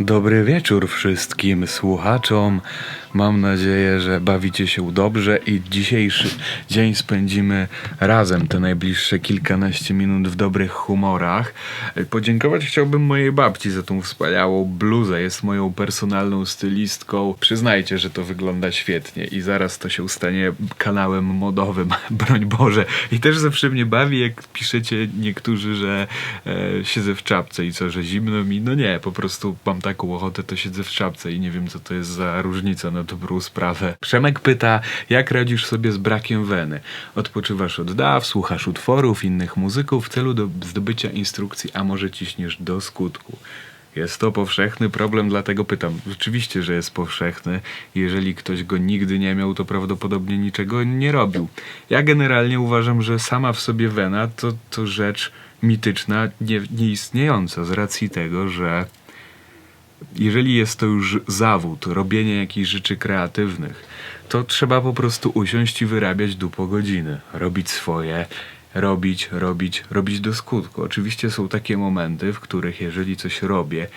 Dobry wieczór wszystkim słuchaczom. Mam nadzieję, że bawicie się dobrze i dzisiejszy dzień spędzimy razem te najbliższe kilkanaście minut w dobrych humorach. Podziękować chciałbym mojej babci za tą wspaniałą bluzę. Jest moją personalną stylistką. Przyznajcie, że to wygląda świetnie i zaraz to się stanie kanałem modowym. Broń Boże. I też zawsze mnie bawi, jak piszecie niektórzy, że e, siedzę w czapce i co, że zimno mi. No nie, po prostu mam taką ochotę, to siedzę w czapce i nie wiem, co to jest za różnica na dobrą sprawę. Przemek pyta, jak radzisz sobie z brakiem weny? Odpoczywasz od daw, słuchasz utworów innych muzyków w celu do zdobycia instrukcji, a może ciśniesz do skutku. Jest to powszechny problem, dlatego pytam. Oczywiście, że jest powszechny. Jeżeli ktoś go nigdy nie miał, to prawdopodobnie niczego nie robił. Ja generalnie uważam, że sama w sobie wena to, to rzecz mityczna, nie, nieistniejąca z racji tego, że jeżeli jest to już zawód, robienie jakichś rzeczy kreatywnych, to trzeba po prostu usiąść i wyrabiać dupo godziny. Robić swoje, robić, robić, robić do skutku. Oczywiście są takie momenty, w których jeżeli coś robię,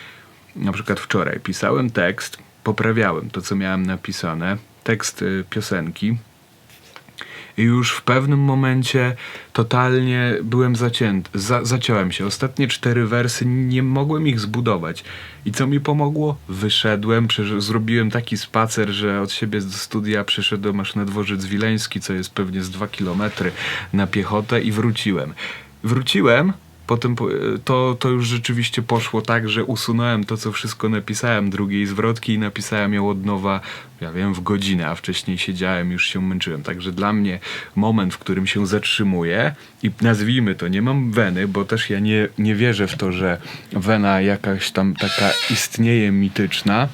na przykład wczoraj pisałem tekst, poprawiałem to, co miałem napisane, tekst y, piosenki, i już w pewnym momencie totalnie byłem zacięty, za, zaciąłem się. Ostatnie cztery wersy nie mogłem ich zbudować. I co mi pomogło? Wyszedłem, zrobiłem taki spacer, że od siebie do studia przyszedłem aż na dworzec wileński, co jest pewnie z dwa kilometry na piechotę i wróciłem. Wróciłem, potem po- to, to już rzeczywiście poszło tak, że usunąłem to, co wszystko napisałem, drugiej zwrotki i napisałem ją od nowa, ja wiem, w godzinę, a wcześniej siedziałem, już się męczyłem. Także dla mnie moment, w którym się zatrzymuję i nazwijmy to, nie mam weny, bo też ja nie, nie wierzę w to, że wena jakaś tam taka istnieje mityczna,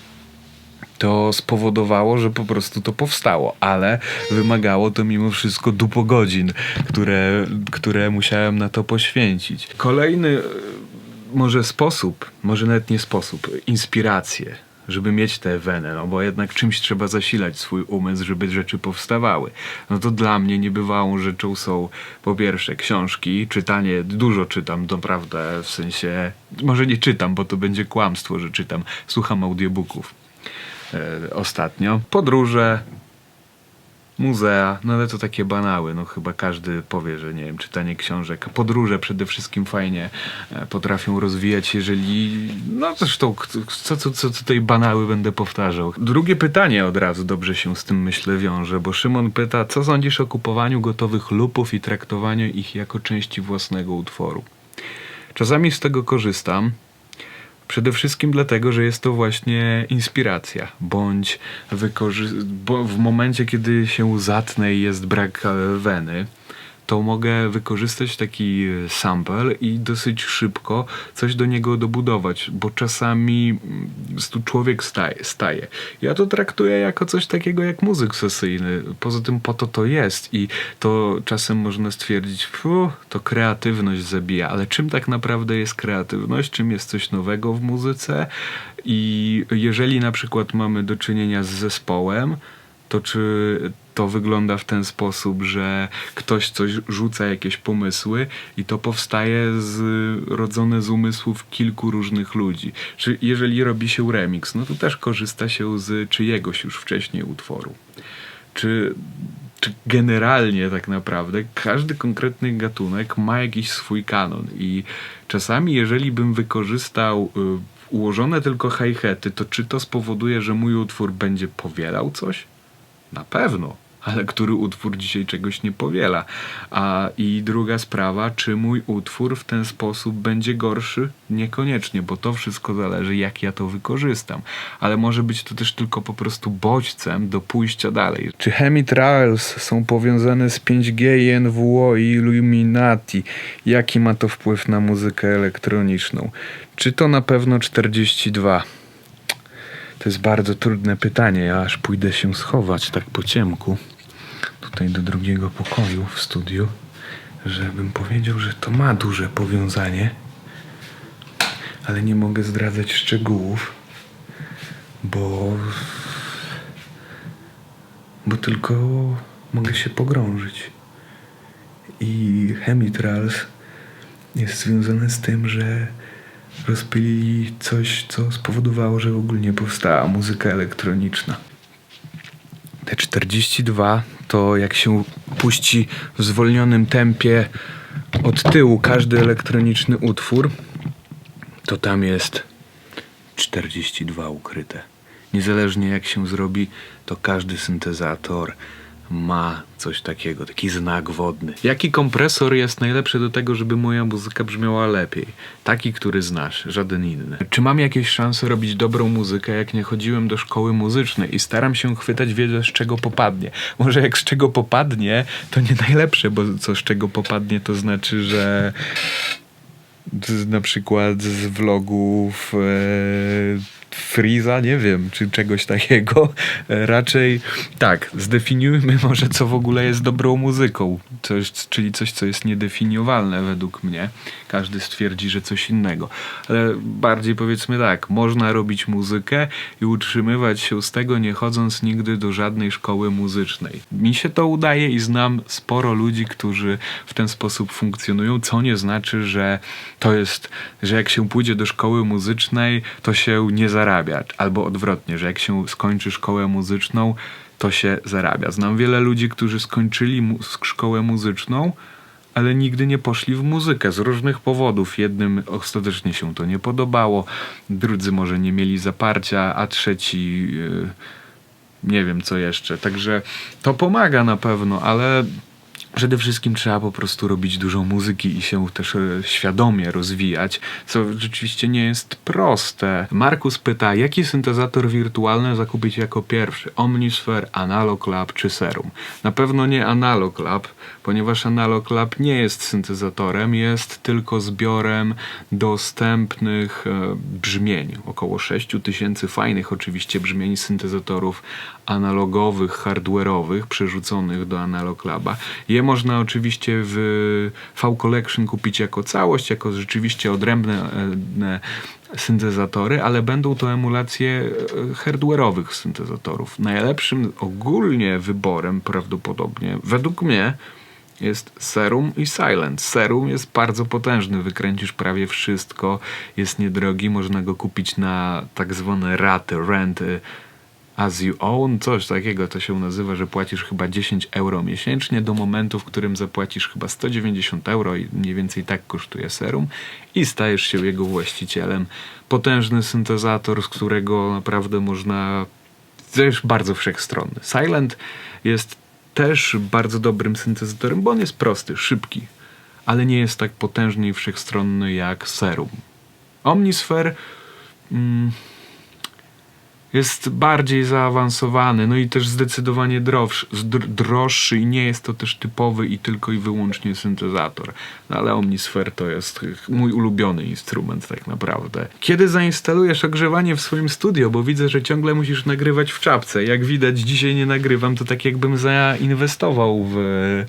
to spowodowało, że po prostu to powstało, ale wymagało to mimo wszystko dupo godzin, które, które musiałem na to poświęcić. Kolejny e, może sposób, może nawet nie sposób, inspirację, żeby mieć tę wenę, no bo jednak czymś trzeba zasilać swój umysł, żeby rzeczy powstawały. No to dla mnie niebywałą rzeczą są po pierwsze książki, czytanie, dużo czytam, naprawdę, w sensie, może nie czytam, bo to będzie kłamstwo, że czytam, słucham audiobooków e, ostatnio. Podróże, muzea, no ale to takie banały, no chyba każdy powie, że nie wiem, czytanie książek. Podróże przede wszystkim fajnie e, potrafią rozwijać, jeżeli, no zresztą, co, co, co tutaj banały będę powtarzał. Drugie pytanie od razu dobrze się z tym myślę wiąże, bo Szymon pyta, co sądzisz o kupowaniu gotowych lupów i traktowaniu ich jako części własnego utworu? Czasami z tego korzystam, Przede wszystkim dlatego, że jest to właśnie inspiracja, bądź wykorzy- bo w momencie, kiedy się zatnę i jest brak e, weny, to mogę wykorzystać taki e, sample i dosyć szybko coś do niego dobudować, bo czasami mm, człowiek staje, staje. Ja to traktuję jako coś takiego jak muzyk sesyjny. Poza tym po to to jest i to czasem można stwierdzić, fu, to kreatywność zabija, ale czym tak naprawdę jest kreatywność? Czym jest coś nowego w muzyce? I jeżeli na przykład mamy do czynienia z zespołem, to czy to wygląda w ten sposób, że ktoś coś rzuca jakieś pomysły i to powstaje z, rodzone z umysłów kilku różnych ludzi. Czy jeżeli robi się remix, no to też korzysta się z czyjegoś już wcześniej utworu. Czy, czy generalnie tak naprawdę każdy konkretny gatunek ma jakiś swój kanon i czasami jeżeli bym wykorzystał y, ułożone tylko hi-hety, to czy to spowoduje, że mój utwór będzie powielał coś? Na pewno, ale który utwór dzisiaj czegoś nie powiela? A i druga sprawa, czy mój utwór w ten sposób będzie gorszy? Niekoniecznie, bo to wszystko zależy, jak ja to wykorzystam. Ale może być to też tylko po prostu bodźcem do pójścia dalej. Czy chemitrails są powiązane z 5G, i NWO i Illuminati? Jaki ma to wpływ na muzykę elektroniczną? Czy to na pewno 42? To jest bardzo trudne pytanie. Ja aż pójdę się schować tak po ciemku. Tutaj do drugiego pokoju w studiu. Żebym powiedział, że to ma duże powiązanie. Ale nie mogę zdradzać szczegółów. Bo. Bo tylko mogę się pogrążyć. I chemitrals jest związane z tym, że rozpylili coś, co spowodowało, że ogólnie powstała muzyka elektroniczna. Te 42 to jak się puści w zwolnionym tempie od tyłu każdy elektroniczny utwór, to tam jest 42 ukryte. Niezależnie jak się zrobi, to każdy syntezator ma coś takiego, taki znak wodny. Jaki kompresor jest najlepszy do tego, żeby moja muzyka brzmiała lepiej? Taki, który znasz, żaden inny. Czy mam jakieś szanse robić dobrą muzykę, jak nie chodziłem do szkoły muzycznej i staram się chwytać wiedzę, z czego popadnie? Może jak z czego popadnie, to nie najlepsze, bo co z czego popadnie, to znaczy, że na przykład z vlogów e, Freeza, nie wiem, czy czegoś takiego. E, raczej tak, zdefiniujmy może, co w ogóle jest dobrą muzyką, coś, czyli coś, co jest niedefiniowalne według mnie. Każdy stwierdzi, że coś innego. Ale bardziej powiedzmy tak, można robić muzykę i utrzymywać się z tego, nie chodząc nigdy do żadnej szkoły muzycznej. Mi się to udaje i znam sporo ludzi, którzy w ten sposób funkcjonują, co nie znaczy, że to jest, że jak się pójdzie do szkoły muzycznej, to się nie zarabia. Albo odwrotnie, że jak się skończy szkołę muzyczną, to się zarabia. Znam wiele ludzi, którzy skończyli mu- szkołę muzyczną, ale nigdy nie poszli w muzykę z różnych powodów. Jednym ostatecznie się to nie podobało, drudzy może nie mieli zaparcia, a trzeci yy, nie wiem co jeszcze. Także to pomaga na pewno, ale przede wszystkim trzeba po prostu robić dużo muzyki i się też e, świadomie rozwijać, co rzeczywiście nie jest proste. Markus pyta, jaki syntezator wirtualny zakupić jako pierwszy? Omnisphere, Analog Lab czy Serum? Na pewno nie Analog Lab, ponieważ Analog Lab nie jest syntezatorem, jest tylko zbiorem dostępnych e, brzmień. Około 6000 fajnych oczywiście brzmień syntezatorów analogowych, hardware'owych przerzuconych do Analog Laba. Je można oczywiście w V-Collection kupić jako całość, jako rzeczywiście odrębne e, syntezatory, ale będą to emulacje e, hardware'owych syntezatorów. Najlepszym ogólnie wyborem prawdopodobnie, według mnie, jest Serum i Silent. Serum jest bardzo potężny, wykręcisz prawie wszystko, jest niedrogi, można go kupić na tak zwane raty, renty, as you own, coś takiego to się nazywa, że płacisz chyba 10 euro miesięcznie do momentu, w którym zapłacisz chyba 190 euro i mniej więcej tak kosztuje serum i stajesz się jego właścicielem. Potężny syntezator, z którego naprawdę można też bardzo wszechstronny. Silent jest też bardzo dobrym syntezatorem, bo on jest prosty, szybki, ale nie jest tak potężny i wszechstronny jak Serum. Omnisphere mm, jest bardziej zaawansowany, no i też zdecydowanie droższy, droższy i nie jest to też typowy i tylko i wyłącznie syntezator. No ale Omnisphere to jest mój ulubiony instrument tak naprawdę. Kiedy zainstalujesz ogrzewanie w swoim studio, bo widzę, że ciągle musisz nagrywać w czapce. Jak widać dzisiaj nie nagrywam, to tak jakbym zainwestował w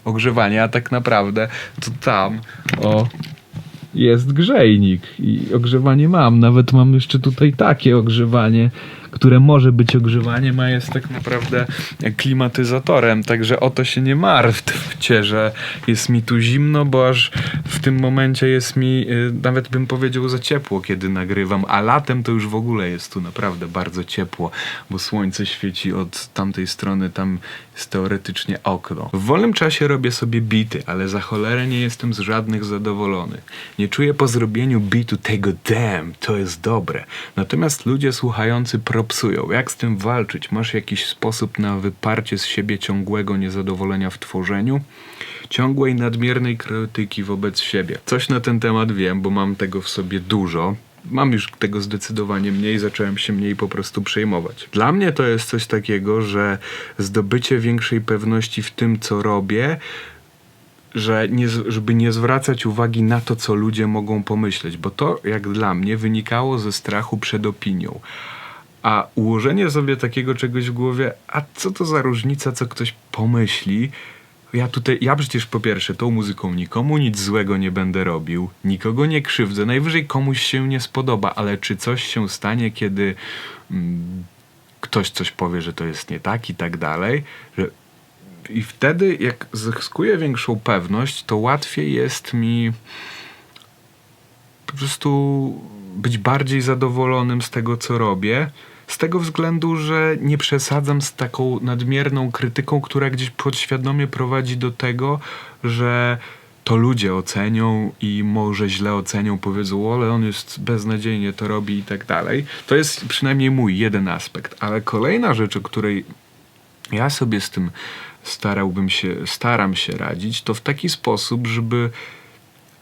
ogrzewanie, a tak naprawdę to tam, o, jest grzejnik i ogrzewanie mam. Nawet mam jeszcze tutaj takie ogrzewanie, które może być ogrzewaniem, a jest tak naprawdę klimatyzatorem. Także o to się nie martwcie, że jest mi tu zimno, bo aż w tym momencie jest mi, y, nawet bym powiedział, za ciepło, kiedy nagrywam, a latem to już w ogóle jest tu naprawdę bardzo ciepło, bo słońce świeci od tamtej strony, tam jest teoretycznie okno. W wolnym czasie robię sobie bity, ale za cholerę nie jestem z żadnych zadowolony. Nie czuję po zrobieniu bitu tego damn, to jest dobre. Natomiast ludzie słuchający propsują. Jak z tym walczyć? Masz jakiś sposób na wyparcie z siebie ciągłego niezadowolenia w tworzeniu? Ciągłej nadmiernej krytyki wobec siebie. Coś na ten temat wiem, bo mam tego w sobie dużo mam już tego zdecydowanie mniej, zacząłem się mniej po prostu przejmować. Dla mnie to jest coś takiego, że zdobycie większej pewności w tym, co robię, że nie, żeby nie zwracać uwagi na to, co ludzie mogą pomyśleć, bo to, jak dla mnie, wynikało ze strachu przed opinią. A ułożenie sobie takiego czegoś w głowie, a co to za różnica, co ktoś pomyśli, ja tutaj, ja przecież po pierwsze tą muzyką nikomu nic złego nie będę robił, nikogo nie krzywdzę, najwyżej komuś się nie spodoba, ale czy coś się stanie, kiedy mm, ktoś coś powie, że to jest nie tak i tak dalej, że i wtedy jak zyskuję większą pewność, to łatwiej jest mi po prostu być bardziej zadowolonym z tego, co robię. Z tego względu, że nie przesadzam z taką nadmierną krytyką, która gdzieś podświadomie prowadzi do tego, że to ludzie ocenią i może źle ocenią, powiedzą, ale on jest beznadziejnie to robi i tak dalej. To jest przynajmniej mój jeden aspekt. Ale kolejna rzecz, o której ja sobie z tym starałbym się, staram się radzić, to w taki sposób, żeby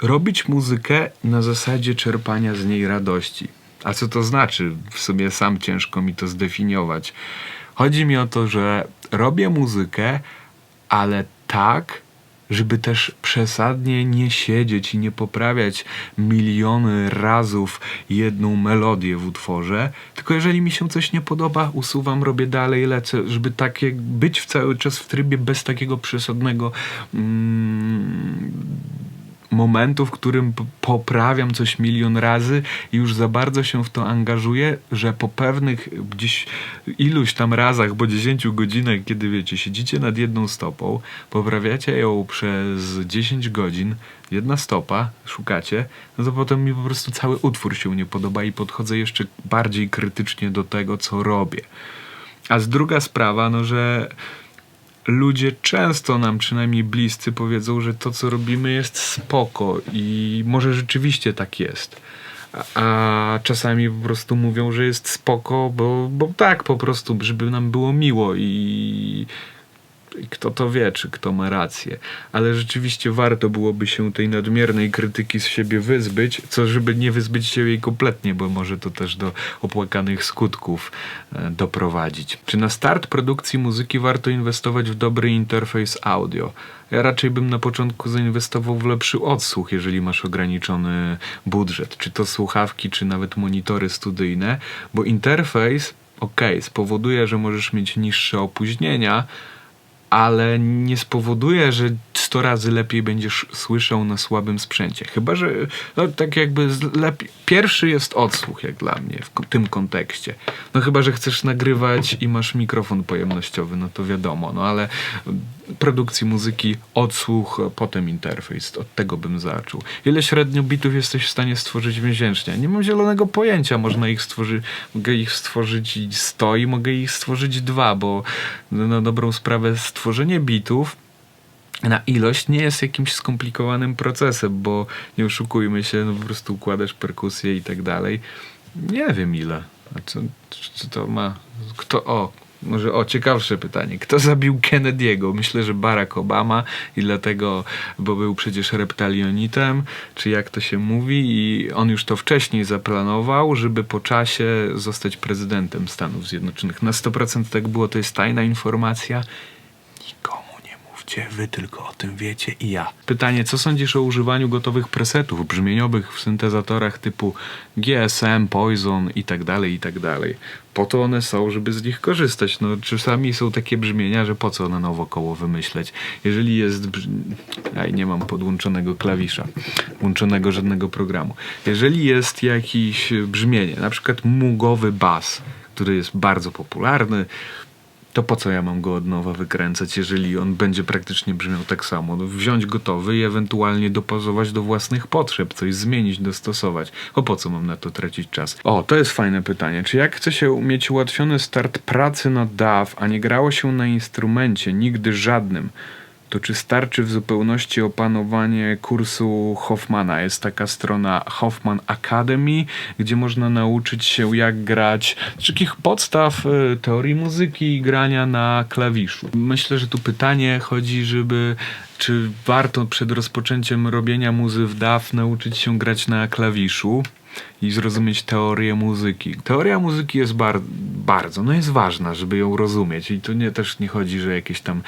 robić muzykę na zasadzie czerpania z niej radości. A co to znaczy? W sumie sam ciężko mi to zdefiniować. Chodzi mi o to, że robię muzykę, ale tak, żeby też przesadnie nie siedzieć i nie poprawiać miliony razów jedną melodię w utworze, tylko jeżeli mi się coś nie podoba, usuwam, robię dalej, lecę, żeby tak jak być w cały czas w trybie bez takiego przesadnego mm, momentu, w którym poprawiam coś milion razy i już za bardzo się w to angażuję, że po pewnych gdzieś iluś tam razach, bo 10 godzinach, kiedy wiecie, siedzicie nad jedną stopą, poprawiacie ją przez 10 godzin, jedna stopa, szukacie, no to potem mi po prostu cały utwór się nie podoba i podchodzę jeszcze bardziej krytycznie do tego, co robię. A z druga sprawa, no że ludzie często nam, przynajmniej bliscy, powiedzą, że to, co robimy, jest spoko i może rzeczywiście tak jest. A, czasami po prostu mówią, że jest spoko, bo, bo tak po prostu, żeby nam było miło i, i kto to wie, czy kto ma rację. Ale rzeczywiście warto byłoby się tej nadmiernej krytyki z siebie wyzbyć, co żeby nie wyzbyć się jej kompletnie, bo może to też do opłakanych skutków e, doprowadzić. Czy na start produkcji muzyki warto inwestować w dobry interfejs audio? Ja raczej bym na początku zainwestował w lepszy odsłuch, jeżeli masz ograniczony budżet, czy to słuchawki, czy nawet monitory studyjne, bo interfejs, ok, spowoduje, że możesz mieć niższe opóźnienia, ale nie spowoduje, że 100 razy lepiej będziesz słyszał na słabym sprzęcie. Chyba, że no, tak jakby lepiej. Pierwszy jest odsłuch, jak dla mnie, w tym kontekście. No chyba, że chcesz nagrywać i masz mikrofon pojemnościowy, no to wiadomo, no ale produkcji muzyki odsłuch, potem interfejs. Od tego bym zaczął. Ile średnio bitów jesteś w stanie stworzyć miesięcznie? Nie mam zielonego pojęcia. Można ich stworzyć, mogę ich stworzyć 100 i mogę ich stworzyć dwa, bo no, na dobrą sprawę stworzenie bitów na ilość nie jest jakimś skomplikowanym procesem, bo nie oszukujmy się, no po prostu układasz perkusję i tak dalej. Nie wiem ile. A co, co to ma? Kto? O, może o, ciekawsze pytanie. Kto zabił Kennedy'ego? Myślę, że Barack Obama i dlatego, bo był przecież reptalionitem, czy jak to się mówi i on już to wcześniej zaplanował, żeby po czasie zostać prezydentem Stanów Zjednoczonych. Na 100% tak było, to jest tajna informacja. Nikomu nie mówcie, wy tylko o tym wiecie i ja. Pytanie, co sądzisz o używaniu gotowych presetów brzmieniowych w syntezatorach typu GSM, Poison i tak dalej, i tak? Po to one są, żeby z nich korzystać. No, czasami są takie brzmienia, że po co na nowo koło wymyśleć? Jeżeli jest... Brz... Aj, nie mam podłączonego klawisza, włączonego żadnego programu. Jeżeli jest jakieś brzmienie, na przykład mugowy bas, który jest bardzo popularny, to po co ja mam go od nowa wykręcać, jeżeli on będzie praktycznie brzmiał tak samo? No, wziąć gotowy i ewentualnie dopasować do własnych potrzeb, coś zmienić, dostosować. O po co mam na to tracić czas? O, to jest fajne pytanie. Czy jak chce się mieć ułatwiony start pracy na DAW, a nie grało się na instrumencie, nigdy żadnym, to czy starczy w zupełności opanowanie kursu Hoffmana? Jest taka strona Hoffman Academy, gdzie można nauczyć się jak grać z takich podstaw e, teorii muzyki i grania na klawiszu. Myślę, że tu pytanie chodzi, żeby czy warto przed rozpoczęciem robienia muzy w DAW nauczyć się grać na klawiszu i zrozumieć teorię muzyki. Teoria muzyki jest bar- bardzo, no jest ważna, żeby ją rozumieć i tu nie, też nie chodzi, że jakieś tam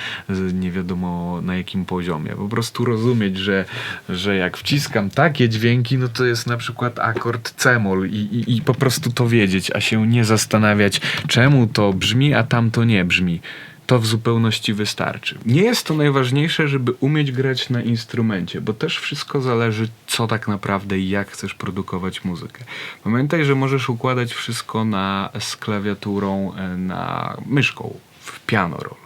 nie wiadomo na jakim poziomie. Po prostu rozumieć, że, że jak wciskam takie dźwięki, no to jest na przykład akord C-moll i, i, i po prostu to wiedzieć, a się nie zastanawiać, czemu to brzmi, a tamto nie brzmi to w zupełności wystarczy. Nie jest to najważniejsze, żeby umieć grać na instrumencie, bo też wszystko zależy, co tak naprawdę i jak chcesz produkować muzykę. Pamiętaj, że możesz układać wszystko na, z klawiaturą, e, na myszką w piano roll.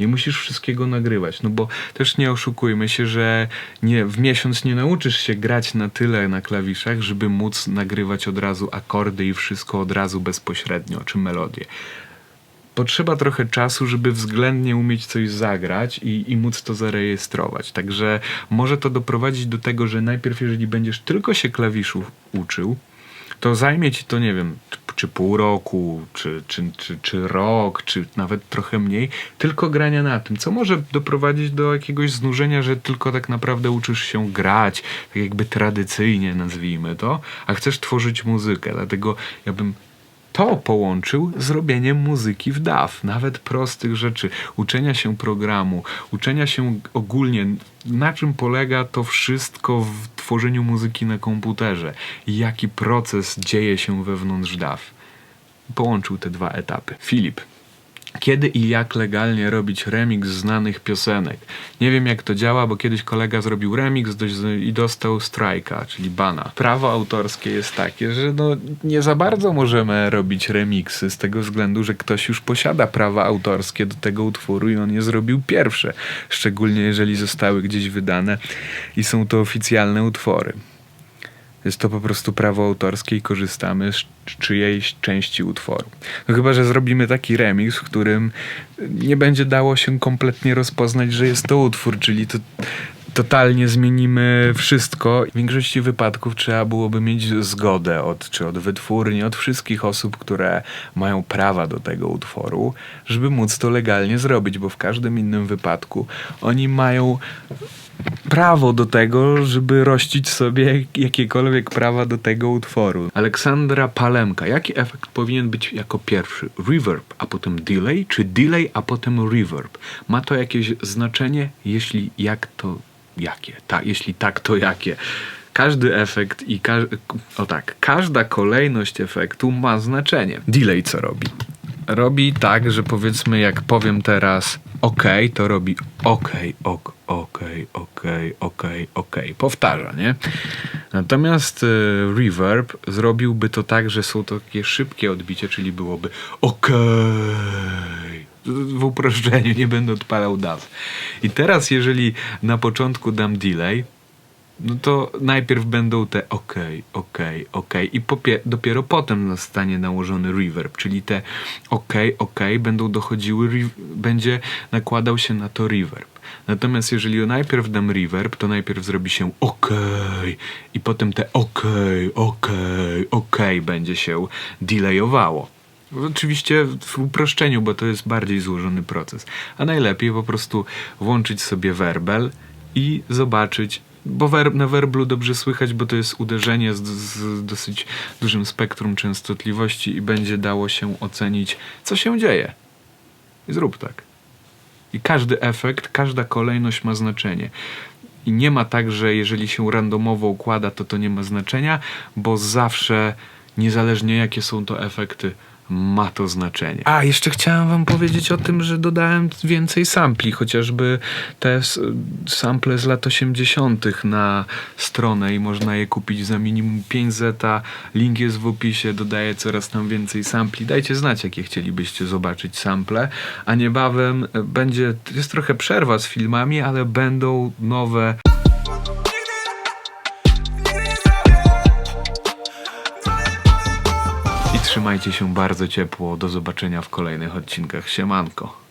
Nie musisz wszystkiego nagrywać, no bo też nie oszukujmy się, że nie, w miesiąc nie nauczysz się grać na tyle na klawiszach, żeby móc nagrywać od razu akordy i wszystko od razu bezpośrednio, czy melodię potrzeba trochę czasu, żeby względnie umieć coś zagrać i, i móc to zarejestrować. Także może to doprowadzić do tego, że najpierw, jeżeli będziesz tylko się klawiszów uczył, to zajmie ci to, nie wiem, czy, pół roku, czy, czy, czy, czy rok, czy nawet trochę mniej, tylko grania na tym, co może doprowadzić do jakiegoś znużenia, że tylko tak naprawdę uczysz się grać, tak jakby tradycyjnie nazwijmy to, a chcesz tworzyć muzykę. Dlatego ja bym to połączył z robieniem muzyki w DAW, nawet prostych rzeczy, uczenia się programu, uczenia się ogólnie, na czym polega to wszystko w tworzeniu muzyki na komputerze jaki proces dzieje się wewnątrz DAW. Połączył te dwa etapy. Filip. Kiedy i jak legalnie robić remix znanych piosenek? Nie wiem jak to działa, bo kiedyś kolega zrobił remix i dostał strajka, czyli bana. Prawo autorskie jest takie, że no nie za bardzo możemy robić remixy z tego względu, że ktoś już posiada prawa autorskie do tego utworu i on je zrobił pierwsze. Szczególnie jeżeli zostały gdzieś wydane i są to oficjalne utwory. Jest to po prostu prawo autorskie i korzystamy z czyjejś części utworu. No chyba, że zrobimy taki remix, w którym nie będzie dało się kompletnie rozpoznać, że jest to utwór, czyli to totalnie zmienimy wszystko. W większości wypadków trzeba byłoby mieć zgodę od, czy od wytwórni, od wszystkich osób, które mają prawa do tego utworu, żeby móc to legalnie zrobić, bo w każdym innym wypadku oni mają prawo do tego, żeby rościć sobie jakiekolwiek prawa do tego utworu. Aleksandra Palemka. Jaki efekt powinien być jako pierwszy? Reverb, a potem delay, czy delay, a potem reverb? Ma to jakieś znaczenie? Jeśli jak, to jakie? Ta, jeśli tak, to jakie? Każdy efekt i ka- o tak, każda kolejność efektu ma znaczenie. Delay co robi? Robi tak, że powiedzmy jak powiem teraz OK, to robi OK, ok, OK, OK, OK, OK. Powtarza, nie? Natomiast y, reverb zrobiłby to tak, że są takie szybkie odbicie, czyli byłoby OK. W uproszczeniu nie będę odpalał DAW. I teraz jeżeli na początku dam delay, no to najpierw będą te ok, ok, ok i dopiero potem zostanie nałożony reverb, czyli te ok, ok będą dochodziły, będzie nakładał się na to reverb. Natomiast jeżeli najpierw dam reverb, to najpierw zrobi się ok i potem te ok, ok, ok będzie się delayowało. Oczywiście w uproszczeniu, bo to jest bardziej złożony proces. A najlepiej po prostu włączyć sobie werbel i zobaczyć, bo wer- na werblu dobrze słychać, bo to jest uderzenie z, z dosyć dużym spektrum częstotliwości i będzie dało się ocenić, co się dzieje. I zrób tak. I każdy efekt, każda kolejność ma znaczenie. I nie ma tak, że jeżeli się randomowo układa, to to nie ma znaczenia, bo zawsze, niezależnie jakie są to efekty, ma to znaczenie. A, jeszcze chciałem wam powiedzieć o tym, że dodałem więcej sampli, chociażby te sample z lat 80. na stronę i można je kupić za minimum 5 zeta. Link jest w opisie, dodaję coraz tam więcej sampli. Dajcie znać, jakie chcielibyście zobaczyć sample, a niebawem będzie, jest trochę przerwa z filmami, ale będą nowe trzymajcie się bardzo ciepło. Do zobaczenia w kolejnych odcinkach. Siemanko.